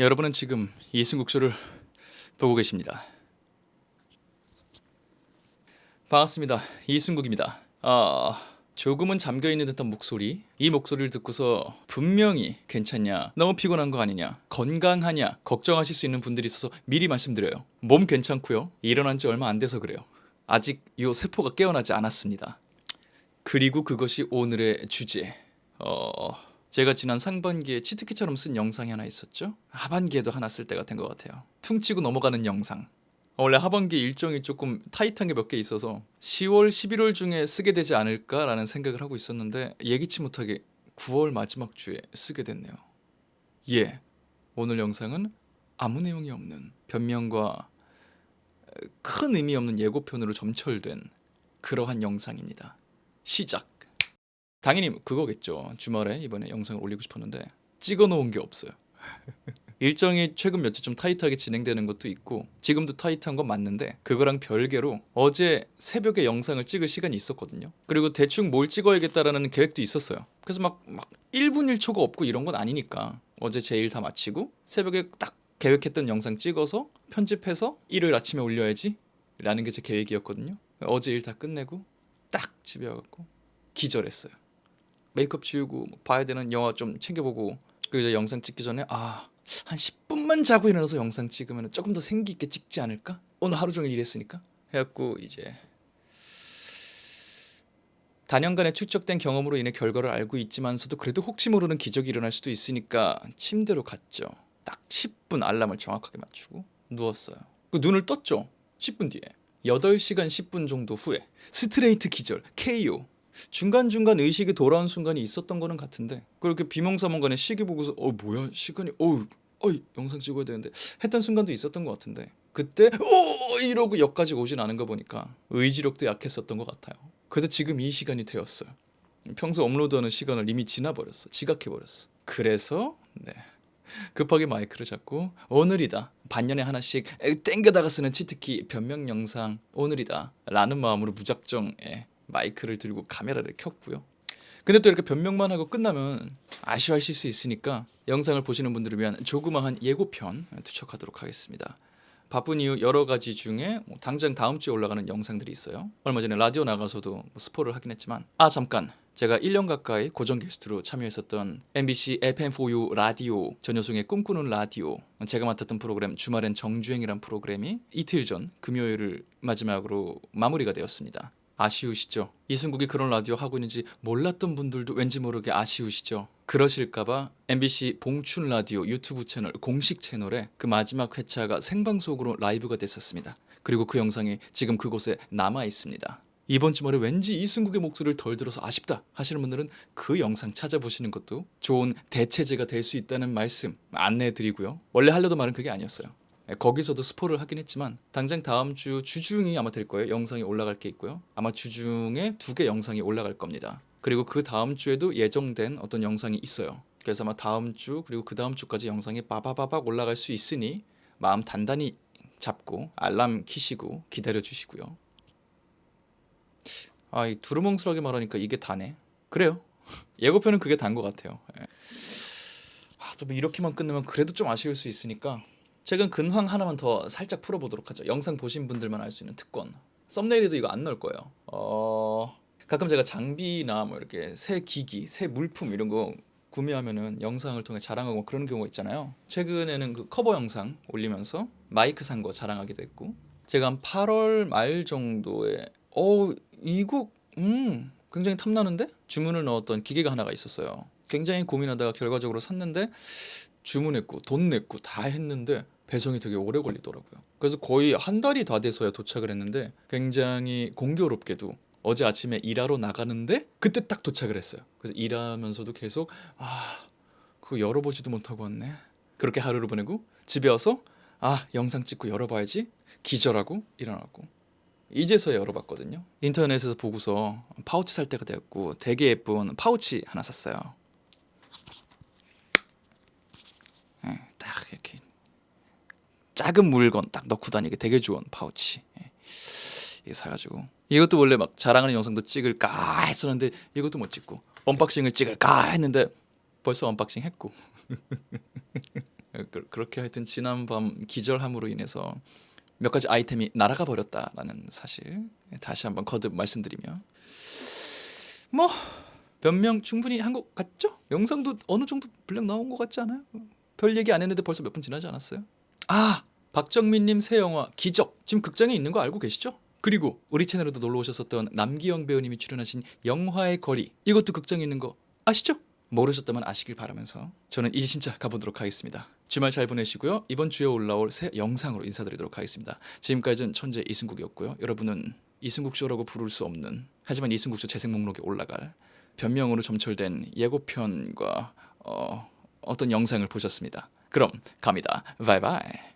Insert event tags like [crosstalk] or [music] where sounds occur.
여러분은 지금 이승국 쇼를 보고 계십니다. 반갑습니다. 이승국입니다. 아, 조금은 잠겨 있는 듯한 목소리. 이 목소리를 듣고서 분명히 괜찮냐, 너무 피곤한 거 아니냐, 건강하냐 걱정하실 수 있는 분들이 있어서 미리 말씀드려요. 몸 괜찮고요. 일어난 지 얼마 안 돼서 그래요. 아직 요 세포가 깨어나지 않았습니다. 그리고 그것이 오늘의 주제. 어, 제가 지난 상반기에 치트키처럼 쓴 영상이 하나 있었죠. 하반기에도 하나 쓸 때가 된 것 같아요. 퉁치고 넘어가는 영상. 원래 하반기 일정이 조금 타이트한 게 몇 개 있어서 10월, 11월 중에 쓰게 되지 않을까라는 생각을 하고 있었는데 예기치 못하게 9월 마지막 주에 쓰게 됐네요. 예, 오늘 영상은 아무 내용이 없는 변명과 큰 의미 없는 예고편으로 점철된 그러한 영상입니다. 시작. 당연히 그거겠죠. 주말에 이번에 영상을 올리고 싶었는데 찍어 놓은 게 없어요. [laughs] 일정이 최근 며칠 좀 타이트하게 진행되는 것도 있고 지금도 타이트한 건 맞는데 그거랑 별개로 어제 새벽에 영상을 찍을 시간이 있었거든요. 그리고 대충 뭘 찍어야겠다라는 계획도 있었어요. 그래서 막, 막 1분 1초가 없고 이런 건 아니니까 어제 제 일 다 마치고 새벽에 딱 계획했던 영상 찍어서 편집해서 일요일 아침에 올려야지 라는 게 제 계획이었거든요. 어제 일 다 끝내고 딱 집에 와갖고 기절했어요. 메이크업 지우고 뭐 봐야 되는 영화 좀 챙겨보고 그리고 이제 영상 찍기 전에 아 한 10분만 자고 일어나서 영상 찍으면 조금 더 생기 있게 찍지 않을까? 오늘 하루 종일 일했으니까 해갖고 이제 단연간의 축적된 경험으로 인해 결과를 알고 있지만서도 그래도 혹시 모르는 기적이 일어날 수도 있으니까 침대로 갔죠. 딱 10분 알람을 정확하게 맞추고 누웠어요. 그 눈을 떴죠. 10분 뒤에 8시간 10분 정도 후에 스트레이트 기절 KO 중간중간 의식이 돌아온 순간이 있었던 거는 같은데 그렇게 비몽사몽간에 시계 보고서 어 뭐야? 시간이 어우 어이 영상 찍어야 되는데 했던 순간도 있었던 것 같은데 그때 오 이러고 역까지 오진 않은 거 보니까 의지력도 약했었던 것 같아요. 그래서 지금 이 시간이 되었어요. 평소 업로드하는 시간을 이미 지나버렸어. 지각해버렸어. 그래서 네. 급하게 마이크를 잡고 오늘이다. 반년에 하나씩 땡겨다가 쓰는 치트키 변명 영상 오늘이다. 라는 마음으로 무작정 예, 마이크를 들고 카메라를 켰고요. 근데 또 이렇게 변명만 하고 끝나면 아쉬워하실 수 있으니까 영상을 보시는 분들을 위한 조그마한 예고편 투척하도록 하겠습니다. 바쁜 이유 여러 가지 중에 뭐 당장 다음 주에 올라가는 영상들이 있어요. 얼마 전에 라디오 나가서도 뭐 스포를 하긴 했지만 아 잠깐 제가 1년 가까이 고정 게스트로 참여했었던 MBC FM4U 라디오 전효송의 꿈꾸는 라디오 제가 맡았던 프로그램 주말엔 정주행이란 프로그램이 이틀 전 금요일을 마지막으로 마무리가 되었습니다. 아쉬우시죠? 이승국이 그런 라디오 하고 있는지 몰랐던 분들도 왠지 모르게 아쉬우시죠? 그러실까봐 MBC 봉춘 라디오 유튜브 채널 공식 채널에 그 마지막 회차가 생방송으로 라이브가 됐었습니다. 그리고 그 영상이 지금 그곳에 남아 있습니다. 이번 주말에 왠지 이승국의 목소리를 덜 들어서 아쉽다 하시는 분들은 그 영상 찾아보시는 것도 좋은 대체제가 될 수 있다는 말씀 안내해 드리고요. 원래 하려던 말은 그게 아니었어요. 예, 거기서도 스포를 하긴 했지만 당장 다음 주 주중이 아마 될 거예요. 영상이 올라갈 게 있고요. 아마 주중에 두 개 영상이 올라갈 겁니다. 그리고 그 다음 주에도 예정된 어떤 영상이 있어요. 그래서 아마 다음 주 그리고 그 다음 주까지 영상이 빠바바박 올라갈 수 있으니 마음 단단히 잡고 알람 키시고 기다려 주시고요. 아, 이 두루뭉술하게 말하니까 이게 다네. 그래요. [laughs] 예고편은 그게 단 것 같아요. 예. 아, 또뭐 이렇게만 끝내면 그래도 좀 아쉬울 수 있으니까 최근 근황 하나만 더 살짝 풀어보도록 하죠. 영상 보신 분들만 알 수 있는 특권. 썸네일에도 이거 안 넣을 거예요. 어 가끔 제가 장비나 뭐 이렇게 새 기기, 새 물품 이런 거 구매하면은 영상을 통해 자랑하고 그런 경우가 있잖아요. 최근에는 그 커버 영상 올리면서 마이크 산 거 자랑하기도 했고 제가 한 8월 말 정도에 어 이거 음 굉장히 탐나는데 주문을 넣었던 기계가 하나가 있었어요. 굉장히 고민하다가 결과적으로 샀는데 주문했고 돈 냈고 다 했는데 배송이 되게 오래 걸리더라고요. 그래서 거의 한 달이 다 돼서야 도착을 했는데 굉장히 공교롭게도 어제 아침에 일하러 나가는데 그때 딱 도착을 했어요. 그래서 일하면서도 계속 아 그거 열어보지도 못하고 왔네. 그렇게 하루를 보내고 집에 와서 아 영상 찍고 열어봐야지 기절하고 일어나고 이제서야 열어봤거든요. 인터넷에서 보고서 파우치 살 때가 되었고 되게 예쁜 파우치 하나 샀어요. 예, 딱 이렇게 작은 물건 딱 넣고 다니기 되게 좋은 파우치 예. 이거 사가지고 이것도 원래 막 자랑하는 영상도 찍을까 했었는데 이것도 못 찍고 언박싱을 찍을까 했는데 벌써 언박싱 했고 [laughs] 그- 그렇게 하여튼 지난밤 기절함으로 인해서 몇 가지 아이템이 날아가 버렸다라는 사실 다시 한번 거듭 말씀드리며 뭐 변명 충분히 한 것 같죠? 영상도 어느 정도 분량 나온 것 같지 않아요? 별 얘기 안 했는데 벌써 몇 분 지나지 않았어요? 아 박정민님 새 영화 기적 지금 극장에 있는 거 알고 계시죠? 그리고 우리 채널에도 놀러 오셨었던 남기영 배우님이 출연하신 영화의 거리 이것도 극장에 있는 거 아시죠? 모르셨다면 아시길 바라면서 저는 이제 진짜 가보도록 하겠습니다. 주말 잘 보내시고요. 이번 주에 올라올 새 영상으로 인사드리도록 하겠습니다. 지금까지는 천재 이승국이었고요. 여러분은 이승국 쇼라고 부를 수 없는 하지만 이승국 쇼 재생 목록에 올라갈 변명으로 점철된 예고편과 어, 어떤 영상을 보셨습니다. 그럼 갑니다. 바이바이.